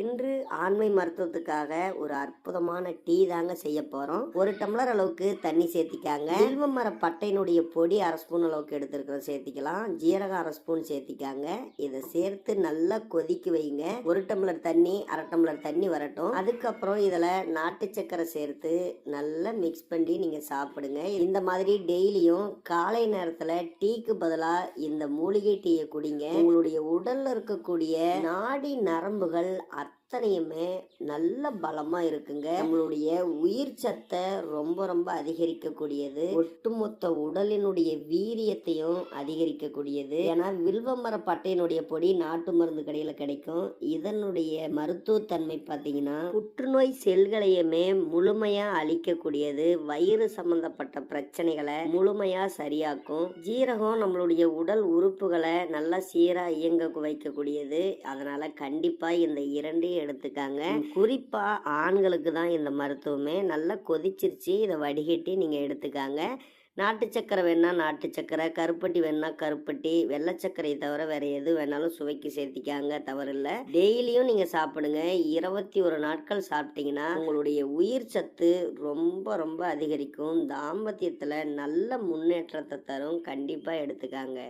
இன்று ஆண்மை மருத்துவத்துக்காக ஒரு அற்புதமான டீ தாங்க செய்ய போறோம். ஒரு டம்ளர் அளவுக்கு தண்ணி சேர்த்திக்காங்க. வில்வ மர பட்டையினுடைய பொடி அரை ஸ்பூன் அளவுக்கு எடுத்துருக்கிறோம் சேர்த்திக்கலாம். ஜீரகம் அரை ஸ்பூன் சேர்த்திக்காங்க. இதை சேர்த்து நல்லா கொதிக்க வைங்க. ஒரு டம்ளர் தண்ணி அரை டம்ளர் தண்ணி வரட்டும். அதுக்கப்புறம் இதில் நாட்டு சக்கரை சேர்த்து நல்லா மிக்ஸ் பண்ணி நீங்க சாப்பிடுங்க. இந்த மாதிரி டெய்லியும் காலை நேரத்துல டீக்கு பதிலாக இந்த மூலிகை டீயை குடிங்க. உங்களுடைய உடல்ல இருக்கக்கூடிய நாடி நரம்புகள் அத்தனையுமே நல்ல பலமா இருக்குங்க. நம்மளுடைய உயிர் சத்தை ரொம்ப ரொம்ப அதிகரிக்கக்கூடியது. ஒட்டுமொத்த உடலினுடைய வீரியத்தையும் அதிகரிக்கக்கூடியது. ஏன்னா வில்வமர பட்டையினுடைய பொடி நாட்டு மருந்து கடையில கிடைக்கும். இதனுடைய மருத்துவத்தன்மை பார்த்தீங்கன்னா புற்றுநோய் செல்களையுமே முழுமையா அழிக்கக்கூடியது. வயிறு சம்பந்தப்பட்ட பிரச்சனைகளை முழுமையா சரியாக்கும். ஜீரகம் நம்மளுடைய உடல் உறுப்புகளை நல்லா சீராக இயங்க வைக்கக்கூடியது. அதனால கண்டிப்பா இந்த இரண்டையும் எடுத்துக்காங்க. குறிப்பா ஆண்களுக்கு தான் இந்த மருத்துவமே நல்லா கொதிச்சிருச்சு. இதை வடிகட்டி நீங்க எடுத்துக்காங்க. நாட்டு சக்கரை வேணா நாட்டு சக்கரை கருப்பட்டி வேணா கருப்பட்டி வெள்ளை சர்க்கரையை தவிர வேற எது வேணாலும் சுவைக்கு சேர்த்திக்காங்க தவறில்ல. டெய்லியும் நீங்க சாப்பிடுங்க. இருபத்தி ஒரு நாட்கள் சாப்பிட்டீங்கன்னா உங்களுடைய உயிர் சத்து ரொம்ப ரொம்ப அதிகரிக்கும். தாம்பத்தியத்துல நல்ல முன்னேற்றத்தை தரும். கண்டிப்பா எடுத்துக்காங்க.